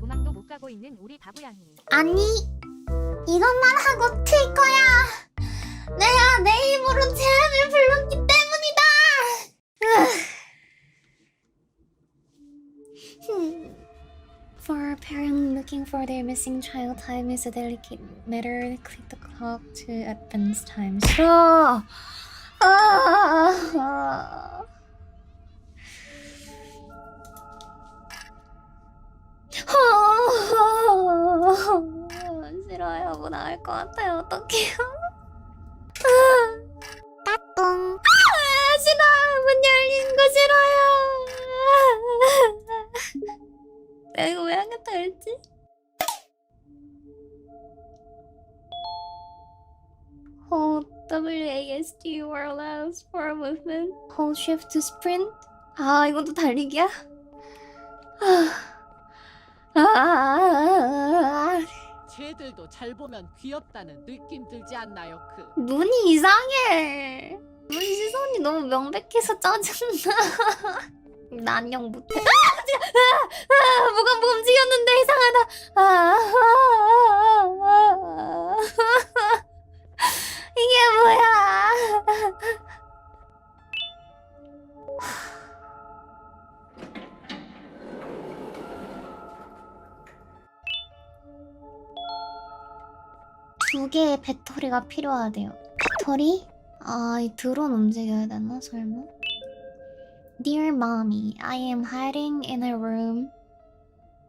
도망도 못 가고 있는 우리 바보양이. 아니 이것만 하고 틀 거야. 내가 내 힘으로 재앙을 불렀기 때문이다. Hmm. For a parent looking for their missing child, time is a delicate matter. Click the clock to advance time. 싫어. 것 같아요. 어떡해요? 따뚱. 아, 싫어. 문 열리는 거 싫어요. 내가 이거 왜 하겠다 그랬지? Hold WASD or allows for a movement. Hold shift to sprint. 아, 이것도 달리기야? 아, 아, 아, 쟤들도 잘 보면 귀엽다는 느낌 들지 않나요? 그 눈이 이상해. 눈 시선이 너무 명백해서 짜증나. 나 안녕 못해. 아, 두 개의 배터리가 필요하대요. 배터리? 아, 이 드론 움직여야 되나, 설마? Dear mommy, I am hiding in a room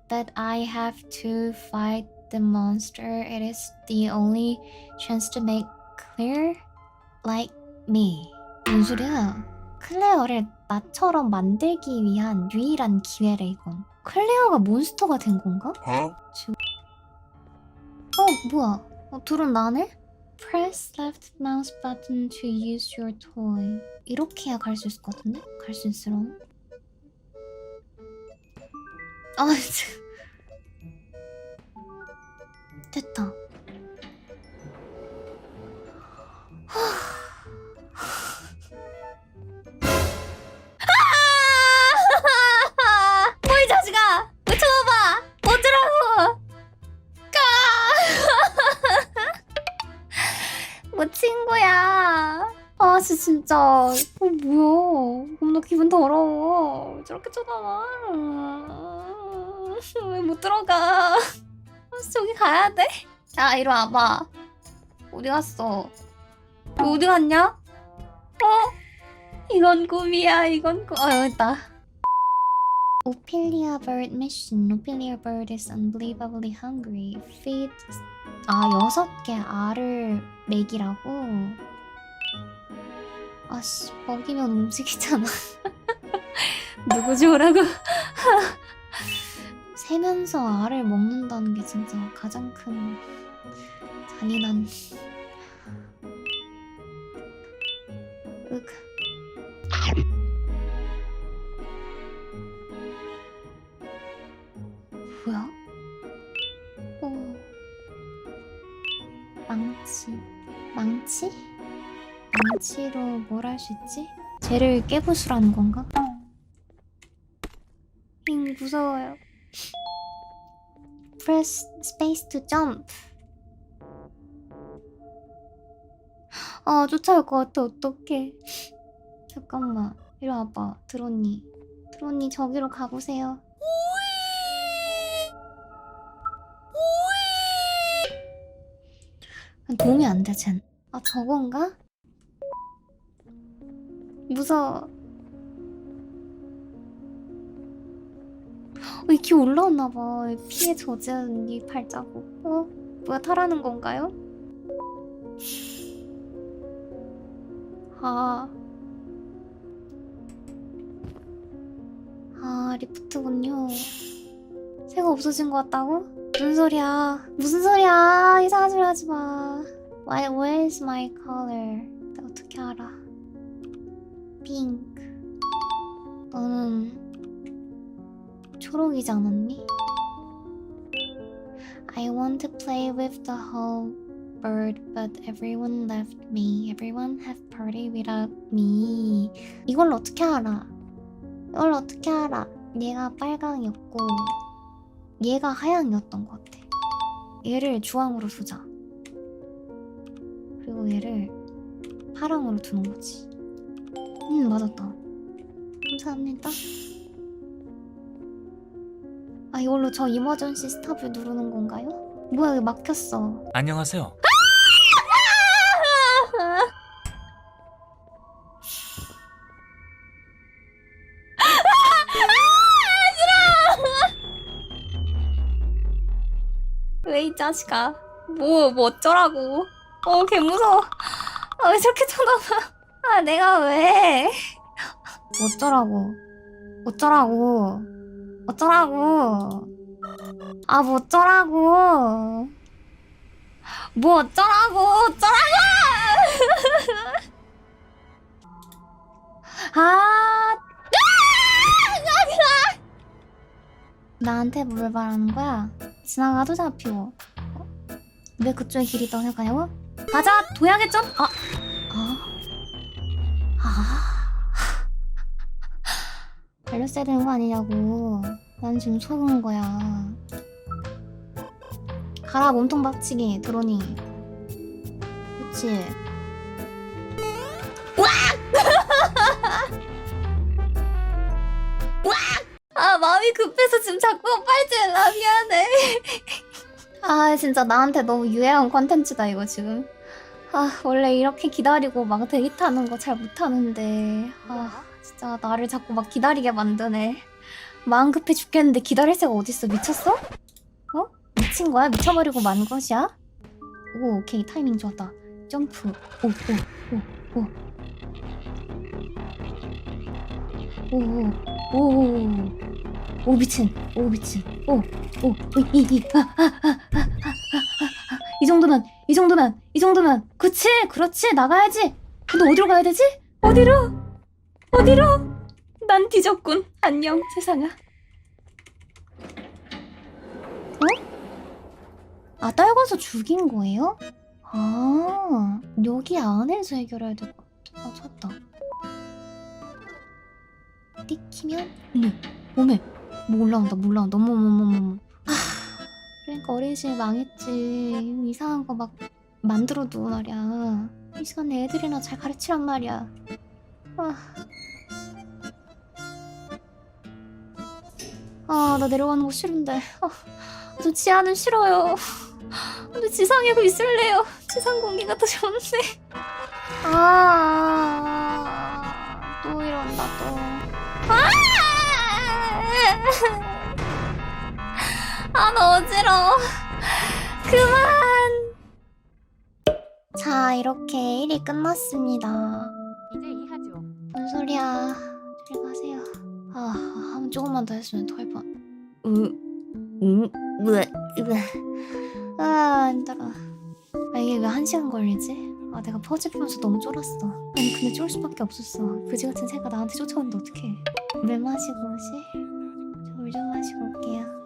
that I have to fight the monster. It is the only chance to make clear like me. 뭔 소리야? 클레어를 나처럼 만들기 위한 유일한 기회래, 이건. 클레어가 몬스터가 된 건가? Huh? 어, 뭐야? 어, 드론 나네? Press left mouse button to use your toy. 이렇게 해야 갈 수 있을 것 같은데? 갈 수 있으려나? 아, 진짜. 됐다. 진짜. 어 뭐야. 나 기분 더러워. 왜 저렇게 쳐다봐. 왜 못 들어가. 아, 씨, 저기 가야 돼? 야 이리 와봐. 어디 갔어? 너 어디 갔냐? 어? 이건 꿈이야. 이건 꿈. 아 여기 있다. Ophelia bird mission. Ophelia bird is unbelievably hungry. Feed 아 여섯 개 알을 먹이라고? 아씨 먹이면 움직이잖아 누구 좋으라고? 세면서 알을 먹는다는 게 진짜 가장 큰 잔인한 윽 뭐야? 오 망치 망치? 망치로 뭘 할 수 있지? 쟤를 깨부수라는 건가? 잉 무서워요 Press space to jump 아 쫓아올 것 같아 어떡해 잠깐만 이리 와봐 드론니 드론니 저기로 가보세요 도움이 안 돼, 쟨. 아, 저건가? 무서워. 어, 이렇게 올라왔나봐. 피에 젖은 이 발자국. 어? 뭐야, 타라는 건가요? 아. 아, 리프트군요. 새가 없어진 것 같다고? 무슨 소리야? 무슨 소리야? 이상한 소리 하지 마. Why, where is my color? 핑크. 너는 초록이지 않았니? I want to play with the whole bird, but everyone left me. Everyone have party without me. 이걸 어떻게 알아? 이걸 어떻게 알아? 얘가 빨강이었고 얘가 하양이었던 것 같아. 얘를 주황으로 두자. 그리고 얘를 파랑으로 두는 거지. 음 맞았다. 감사합니다. 아 이걸로 저 이머전시 스탑을 누르는 건가요? 뭐야 여기 막혔어. 안녕하세요. 왜 이 자식아? 뭐, 뭐 어쩌라고? 어, 개 무서워. 아, 왜 저렇게 쳐다봐? 아, 내가 왜? 뭐 어쩌라고? 어쩌라고? 어쩌라고? 아, 뭐 어쩌라고? 뭐 어쩌라고? 어쩌라고? 아, 나한테 뭘 말하는 거야? 지나가도 잡히고. 어? 왜 그쪽에 길이 떠나가요? 가자, 도약의 점. 아, 아, 달렸어야 되는 거 아니냐고. 난 지금 속은 거야. 가라 몸통 박치기 드로니. 그치? 아 마음이 급해서 지금 자꾸 빨질라 미안해 아 진짜 나한테 너무 유해한 컨텐츠다 이거 지금 아 원래 이렇게 기다리고 막 타는 거 잘 못하는데 아 진짜 나를 자꾸 막 기다리게 만드네 마음 급해 죽겠는데 기다릴 새가 어딨어 미쳤어? 어? 미친 거야? 미쳐버리고 만 것이야? 오 오케이 타이밍 좋았다 점프 오오오오 오오오 오. 오 미친 오 미친 오오이이이 아, 아, 아. 이 정도면 이 정도면 이 정도면 그치? 그렇지? 나가야지. 근데 어디로 가야 되지? 어디로? 어디로? 난 뒤졌군. 안녕 세상아. 어? 아 떨궈서 죽인 거예요? 아 여기 안에서 해결해야 될 것 같아. 아 찾다. 띠키면? 어머 어메 뭐 올라온다 뭐 올라온다. 어머 어머 어머 어머. 아 그러니까 어린이집 망했지. 이상한 거 막 만들어두고 말이야 이 시간에 애들이나 잘 가르치란 말이야 아. 아, 나 내려가는 거 싫은데. 아, 저 지하는 싫어요. 근데 지상에 그 있을래요. 지상 공기가 더 좋은데. 아, 또 이런다, 또. 아! 아, 나 어지러워. 자, 이렇게 1이 끝났습니다. 이제 이하죠. 뭔 소리야. 저리 가세요. 아, 한 조금만 더 했으면 더할 뻔. 으, 음, 왜, 왜. 아, 힘들어. 아, 이게 왜 한 시간 걸리지? 아, 내가 퍼즐 풀면서 너무 쫄았어. 아니, 근데 쫄 수밖에 없었어. 그지 같은 새가 나한테 쫓아오는데 어떡해. 물 마시고 오지? 저물 좀 마시고 올게요.